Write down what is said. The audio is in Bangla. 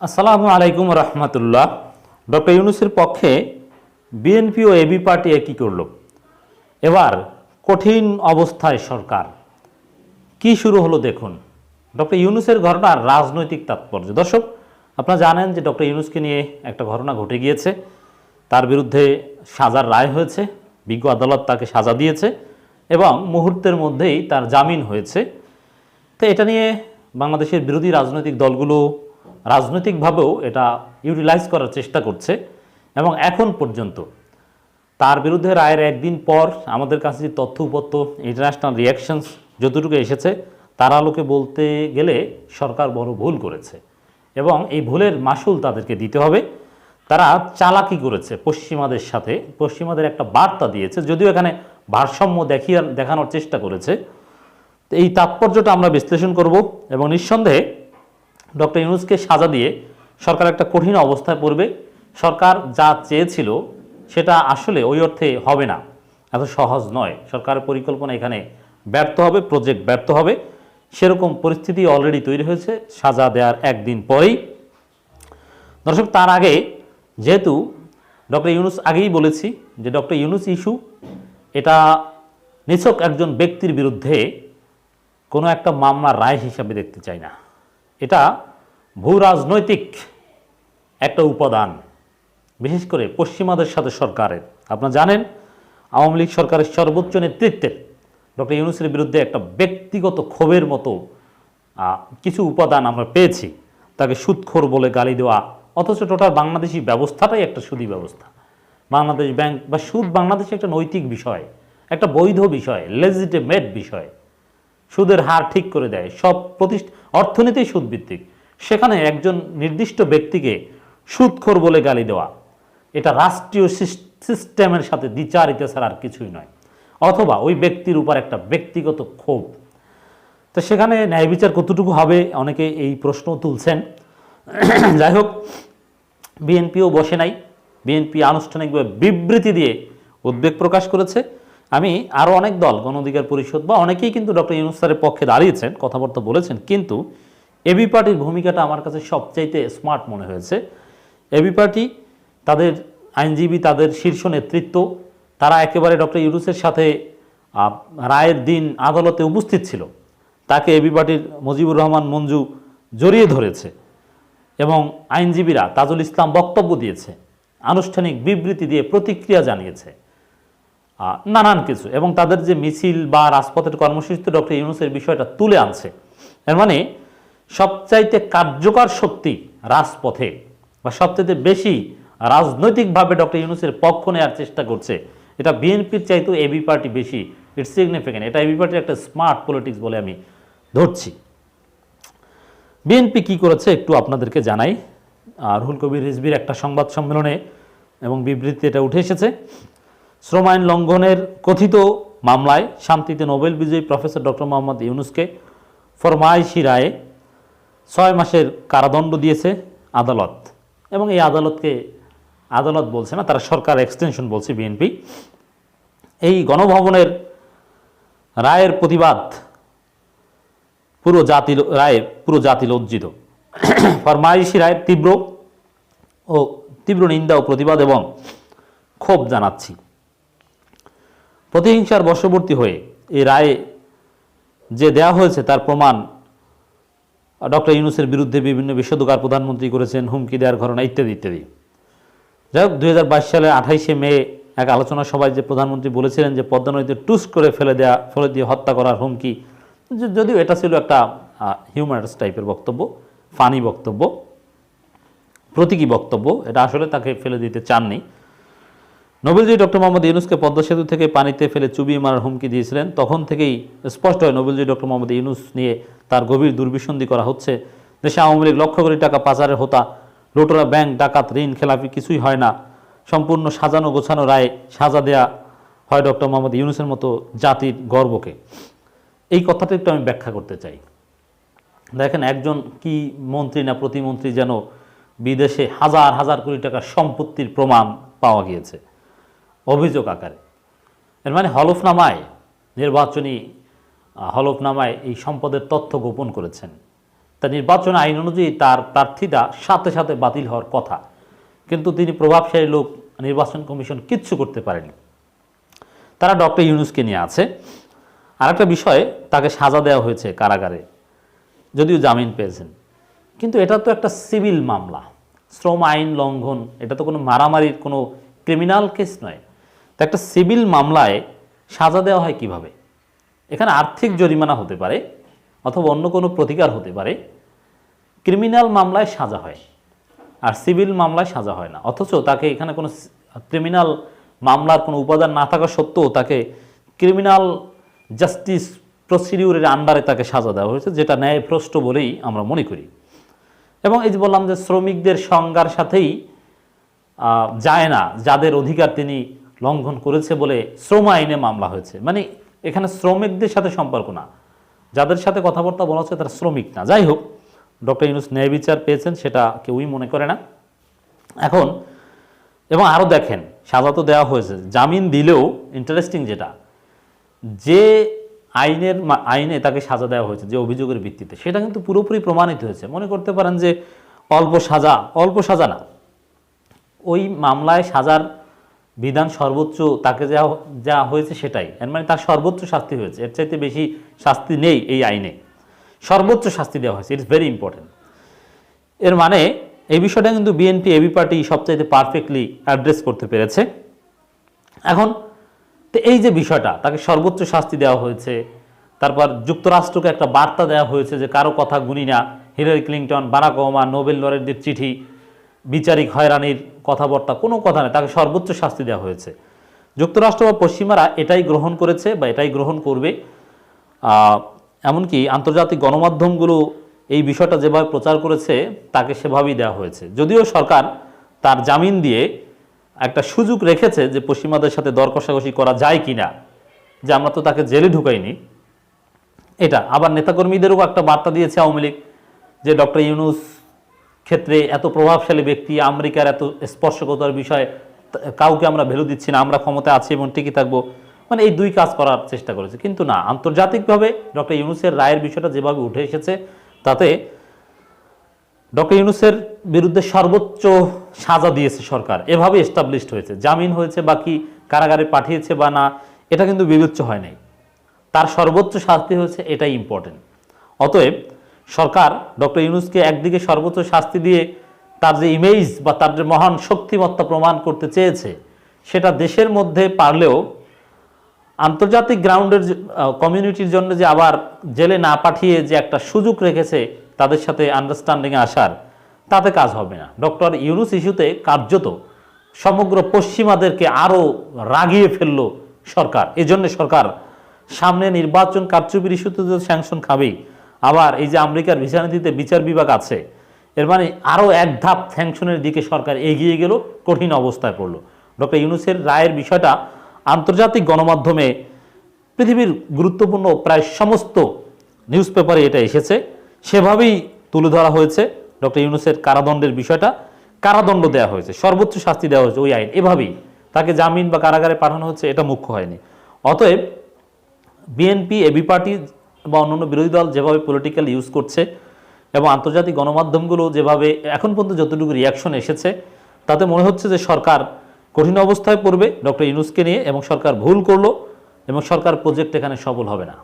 আসসালামু আলাইকুম রহমতুল্লাহ। ডক্টর ইউনুসের পক্ষে বিএনপি ও এবি পার্টি একই করল? এবার কঠিন অবস্থায় সরকার। কি শুরু হলো দেখুন। ডক্টর ইউনুসের ঘটনার রাজনৈতিক তাৎপর্য। দর্শক, আপনারা জানেন যে ডক্টর ইউনুসকে নিয়ে একটা ঘটনা ঘটে গিয়েছে। তার বিরুদ্ধে সাজার রায় হয়েছে, বিজ্ঞ আদালত তাকে সাজা দিয়েছে এবং মুহূর্তের মধ্যেই তার জামিন হয়েছে। তো এটা নিয়ে বাংলাদেশের বিরোধী রাজনৈতিক দলগুলো রাজনৈতিকভাবেও এটা ইউটিলাইজ করার চেষ্টা করছে এবং এখন পর্যন্ত তার বিরুদ্ধে রায়ের একদিন পর আমাদের কাছে যে তথ্য উপত্য ইন্টারন্যাশনাল রিয়াকশনস যতটুকু এসেছে, তার আলোকে বলতে গেলে সরকার বড় ভুল করেছে এবং এই ভুলের মাসুল তাদেরকে দিতে হবে। তারা চালাকি করেছে পশ্চিমাদের সাথে, পশ্চিমাদের একটা বার্তা দিয়েছে, যদিও এখানে ভারসাম্য দেখিয়ে দেখানোর চেষ্টা করেছে। এই তাৎপর্যটা আমরা বিশ্লেষণ করব এবং নিঃসন্দেহে ডক্টর ইউনুসকে সাজা দিয়ে সরকার একটা কঠিন অবস্থায় পড়বে। সরকার যা চেয়েছিল সেটা আসলে ওই অর্থে হবে না। এত সহজ নয়। সরকারের পরিকল্পনা এখানে ব্যর্থ হবে প্রজেক্ট ব্যর্থ হবে। সেরকম পরিস্থিতি অলরেডি তৈরি হয়েছে। সাজা দেওয়ার একদিন পরেই। দর্শক, তার আগে যেহেতু ডক্টর ইউনুস আগেই বলেছি যে ডক্টর ইউনুস ইস্যু, এটা নিছক একজন ব্যক্তির বিরুদ্ধে কোনো একটা মামলার রায় হিসাবে দেখতে চাই না। এটা ভূ রাজনৈতিক একটা উপাদান, বিশেষ করে পশ্চিমাদের সাথে সরকারের। আপনারা জানেন, আওয়ামী লীগ সরকারের সর্বোচ্চ নেতৃত্বের ডক্টর ইউনুসের বিরুদ্ধে একটা ব্যক্তিগত ক্ষোভের মতো কিছু উপাদান আমরা পেয়েছি। তাকে সুদখোর বলে গালি দেওয়া, অথচ টোটাল বাংলাদেশি ব্যবস্থাটাই একটা সুদী ব্যবস্থা। বাংলাদেশ ব্যাংক বা সুদ বাংলাদেশে একটা নৈতিক বিষয়, একটা বৈধ বিষয় লেজিটিমেট বিষয়। সুদের হার ঠিক করে দেয়। সব প্রতিষ্ঠা, অর্থনীতি সুদভিত্তিক। সেখানে একজন নির্দিষ্ট ব্যক্তিকে সুদখোর বলে গালি দেওয়া। এটা রাষ্ট্রীয় সিস্টেমের সাথে দ্বিচারিত ছাড়া আর কিছুই নয়। অথবা ওই ব্যক্তির উপর একটা ব্যক্তিগত ক্ষোভ। তো সেখানে ন্যায় বিচার কতটুকু হবে, অনেকে এই প্রশ্ন তুলছেন। যাই হোক, বিএনপিও বসে নাই। বিএনপি আনুষ্ঠানিকভাবে বিবৃতি দিয়ে উদ্বেগ প্রকাশ করেছে। আমি আরও অনেক দল, গণ অধিকার পরিষদ বা অনেকেই কিন্তু ডক্টর ইউনুস স্যারের পক্ষে দাঁড়িয়েছেন, কথাবার্তা বলেছেন, কিন্তু এবি পার্টির ভূমিকাটা আমার কাছে সবচাইতে স্মার্ট মনে হয়েছে। এবি পার্টি তাদের আইনজীবী, তাদের শীর্ষ নেতৃত্ব, তারা একেবারে ডক্টর ইউনুসের সাথে রায়ের দিন আদালতে উপস্থিত ছিল। তাকে এবি পার্টির মুজিবুর রহমান মঞ্জু জড়িয়ে ধরেছে এবং আইনজীবীরা তাজুল ইসলাম বক্তব্য দিয়েছে, আনুষ্ঠানিক বিবৃতি দিয়ে প্রতিক্রিয়া জানিয়েছে। নানান কিছু। এবং তাদের যে মিছিল বা রাজপথের কর্মসূচিতে ডক্টর ইউনুসের বিষয়টা তুলে আনছে। এর মানে সবচাইতে কার্যকর শক্তি রাজপথে বা সবচাইতে বেশি রাজনৈতিকভাবে ডক্টর ইউনুসের পক্ষ নেওয়ার চেষ্টা করছে, এটা বিএনপির চাইতেও এবি পার্টি বেশি ইটস সিগনিফিকেন্ট এটা এবি পার্টির একটা স্মার্ট পলিটিক্স বলে আমি ধরছি। বিএনপি কি করেছে একটু আপনাদেরকে জানাই। রুহুল কবির রিজবির একটা সংবাদ সম্মেলনে এবং বিবৃতিতে এটা উঠে এসেছে। শ্রম আইন লঙ্ঘনের কথিত মামলায় শান্তিতে নোবেল বিজয়ী প্রফেসর ডক্টর মোহাম্মদ ইউনুসকে ফরমাইশি রায়ে ছয় মাসের কারাদণ্ড দিয়েছে আদালত। এবং এই আদালতকে আদালত বলছে না, তারা সরকার এক্সটেনশন বলছে বিএনপি। এই গণভবনের রায়ের প্রতিবাদ পুরো জাতি রায়ে পুরো জাতি লজ্জিত। ফরমাইশি রায়ের তীব্র ও তীব্র নিন্দা ও প্রতিবাদ এবং ক্ষোভ জানাচ্ছি। প্রতিহিংসার বশবর্তী হয়ে এই রায়ে যে দেয়া হয়েছে তার প্রমাণ, ডক্টর ইউনুসের বিরুদ্ধে বিভিন্ন বিশ্বদোকার প্রধানমন্ত্রী করেছেন, হুমকি দেওয়ার ঘটনা ইত্যাদি ইত্যাদি। যাই হোক, দুই হাজার বাইশ সালের আঠাইশে মে এক আলোচনা সভায় যে প্রধানমন্ত্রী বলেছিলেন যে পদ্মা নদীতে টুস করে ফেলে দেয়া, ফেলে দিয়ে হত্যা করার হুমকি যদিও এটা ছিল একটা হিউম্যানস টাইপের বক্তব্য ফানি বক্তব্য, প্রতীকী বক্তব্য, এটা আসলে তাকে ফেলে দিতে চাননি। নোবেলজি ডক্টর মোহাম্মদ ইউনুসকে পদ্মা সেতু থেকে পানিতে ফেলে চুবিয়ে মারার হুমকি দিয়েছিলেন, তখন থেকেই স্পষ্ট হয় নোবেলজি ডক্টর মোহাম্মদ ইউনুস নিয়ে তার গভীর দুর্বিসন্ধি করা হচ্ছে। দেশে আওয়ামী লীগ লক্ষ কোটি টাকা পাচারের হোতা, লোটোরা, ব্যাংক, ডাকাত, ঋণ, খেলাপি কিছুই হয় না। সম্পূর্ণ সাজানো গোছানো রায় সাজা দেয়া হয় ডক্টর মোহাম্মদ ইউনুসের মতো জাতির গর্বকে। এই কথাটা একটু আমি ব্যাখ্যা করতে চাই। দেখেন, একজন কি মন্ত্রী না প্রতিমন্ত্রী যেন বিদেশে হাজার হাজার কোটি টাকার সম্পত্তির প্রমাণ পাওয়া গিয়েছে। অভিযোগ আকারে। এর মানে হলফনামায়, নির্বাচনী হলফনামায় এই সম্পদের তথ্য গোপন করেছেন। তা নির্বাচন আইন অনুযায়ী তার প্রার্থীতা সাথে সাথে বাতিল হওয়ার কথা। কিন্তু তিনি প্রভাবশালী লোক, নির্বাচন কমিশন কিচ্ছু করতে পারেনি। তারা ডক্টর ইউনুসকে নিয়ে আছে। আরেকটা বিষয়ে, তাকে সাজা দেওয়া হয়েছে কারাগারে। যদিও জামিন পেয়েছেন। কিন্তু এটা তো একটা সিভিল মামলা। শ্রম আইন লঙ্ঘন, এটা তো কোনো মারামারির কোনো ক্রিমিনাল কেস নয়। তো একটা সিভিল মামলায় সাজা দেওয়া হয় কীভাবে? এখানে আর্থিক জরিমানা হতে পারে অথবা অন্য কোনো প্রতিকার হতে পারে। ক্রিমিনাল মামলায় সাজা হয় আর সিভিল মামলায় সাজা হয় না। অথচ তাকে এখানে কোনো ক্রিমিনাল মামলার কোনো উপাদান না থাকা সত্ত্বেও তাকে ক্রিমিনাল জাস্টিস প্রসিডিউরের আন্ডারে তাকে সাজা দেওয়া হয়েছে, যেটা ন্যায়ভ্রষ্ট বলেই আমরা মনে করি। এবং এই যে বললাম যে শ্রমিকদের সংজ্ঞার সাথেই যায় না, যাদের অধিকার তিনি লঙ্ঘন করেছে বলে শ্রম আইনে মামলা হয়েছে। মানে এখানে শ্রমিকদের সাথে সম্পর্ক না। যাদের সাথে কথাবার্তা বলা হচ্ছে তারা শ্রমিক না। যাই হোক, ডক্টর ইউনুস ন্যায় বিচার পেয়েছেন, সেটা কেউই মনে করে না। এখন, এবং আরও দেখেন, সাজা তো দেওয়া হয়েছে। জামিন দিলেও ইন্টারেস্টিং যেটা, যে আইনের আইনে তাকে সাজা দেওয়া হয়েছে, যে অভিযোগের ভিত্তিতে, সেটা কিন্তু পুরোপুরি প্রমাণিত হয়েছে। মনে করতে পারেন যে অল্প সাজা অল্প সাজা না। ওই মামলায় সাজার বিধান সর্বোচ্চ তাকে যা যা হয়েছে সেটাই। এর মানে তার সর্বোচ্চ শাস্তি হয়েছে। এর চাইতে বেশি শাস্তি নেই এই আইনে। সর্বোচ্চ শাস্তি দেওয়া হয়েছে। ইটস ভেরি ইম্পর্টেন্ট এর মানে এই বিষয়টা কিন্তু বিএনপি এবি পার্টি সবচাইতে পারফেক্টলি অ্যাড্রেস করতে পেরেছে। এখন, তো এই যে বিষয়টা, তাকে সর্বোচ্চ শাস্তি দেওয়া হয়েছে, তারপর যুক্তরাষ্ট্রকে একটা বার্তা দেওয়া হয়েছে যে কারও কথা গুনি না। Hillary Clinton Barack Obama Nobel লরেটদের চিঠি বিচারিক হয়রানির কথাবার্তা, কোনো কথা নেই, তাকে সর্বোচ্চ শাস্তি দেওয়া হয়েছে। যুক্তরাষ্ট্র বা পশ্চিমারা এটাই গ্রহণ করেছে বা এটাই গ্রহণ করবে। এমনকি আন্তর্জাতিক গণমাধ্যমগুলো এই বিষয়টা যেভাবে প্রচার করেছে, তাকে সেভাবেই দেওয়া হয়েছে। যদিও সরকার তার জামিন দিয়ে একটা সুযোগ রেখেছে যে পশ্চিমাদের সাথে দর কষাকষি করা যায় কিনা, যে আমরা তো তাকে জেলে ঢুকাইনি। এটা আবার নেতাকর্মীদেরও একটা বার্তা দিয়েছে আওয়ামী লীগ, যে ডক্টর ইউনুস ক্ষেত্রে এত প্রভাবশালী ব্যক্তি, আমেরিকার এত স্পর্শকতার বিষয়ে কাউকে আমরা ভ্যালু দিচ্ছি না, আমরা ক্ষমতা আছি এবং টিকে থাকব। মানে এই দুই কাজ করার চেষ্টা করেছে। কিন্তু না, আন্তর্জাতিকভাবে ডক্টর ইউনুসের রায়ের বিষয়টা যেভাবে উঠে এসেছে, তাতে ডক্টর ইউনুসের বিরুদ্ধে সর্বোচ্চ সাজা দিয়েছে সরকার। এভাবে এস্টাবলিশড হয়েছে। জামিন হয়েছে, বাকি কারাগারে পাঠিয়েছে বা না, এটা কিন্তু বিবেচ্য হয় নাই। তার সর্বোচ্চ শাস্তি হয়েছে, এটাই ইম্পর্টেন্ট অতএব সরকার ডক্টর ইউনুসকে একদিকে সর্বোচ্চ শাস্তি দিয়ে তার যে ইমেজ বা তার যে মহান শক্তিমত্তা প্রমাণ করতে চেয়েছে, সেটা দেশের মধ্যে পারলেও আন্তর্জাতিক গ্রাউন্ডের কমিউনিটির জন্য যে আবার জেলে না পাঠিয়ে যে একটা সুযোগ রেখেছে তাদের সাথে আন্ডারস্ট্যান্ডিংয়ে আসার, তাতে কাজ হবে না। ডক্টর ইউনুস ইস্যুতে কার্যত সমগ্র পশ্চিমাদেরকে আরও রাগিয়ে ফেলল সরকার। এজন্য সরকার সামনে নির্বাচন কারচুপির ইস্যুতে তো স্যাংশন খাবেই। আবার এই যে আমেরিকার ভিসা নীতিতে বিচার বিভাগ আছে, এর মানে আরও এক ধাপ স্যাংশনের দিকে সরকার এগিয়ে গেল, কঠিন অবস্থায় পড়ল। ডক্টর ইউনুসের রায়ের বিষয়টা আন্তর্জাতিক গণমাধ্যমে পৃথিবীর গুরুত্বপূর্ণ প্রায় সমস্ত নিউজ পেপারে এটা এসেছে। সেভাবেই তুলে ধরা হয়েছে ডক্টর ইউনুসের কারাদণ্ডের বিষয়টা। কারাদণ্ড দেওয়া হয়েছে, সর্বোচ্চ শাস্তি দেওয়া হয়েছে ওই আইন। এভাবেই তাকে জামিন বা কারাগারে পাঠানো হচ্ছে, এটা মুখ্য হয়নি। অতএব বিএনপি, এবি পার্টি বা অন্যান্য বিরোধী দল যেভাবে পলিটিক্যাল ইউজ করছে এবং আন্তর্জাতিক গণমাধ্যমগুলো যেভাবে এখন পর্যন্ত যতটুকু রিয়াকশন এসেছে, তাতে মনে হচ্ছে যে সরকার কঠিন অবস্থায় পড়বে। ডক্টর ইউনুসকে নিয়ে এবং সরকার ভুল করল এবং সরকার প্রজেক্ট এখানে সফল হবে না।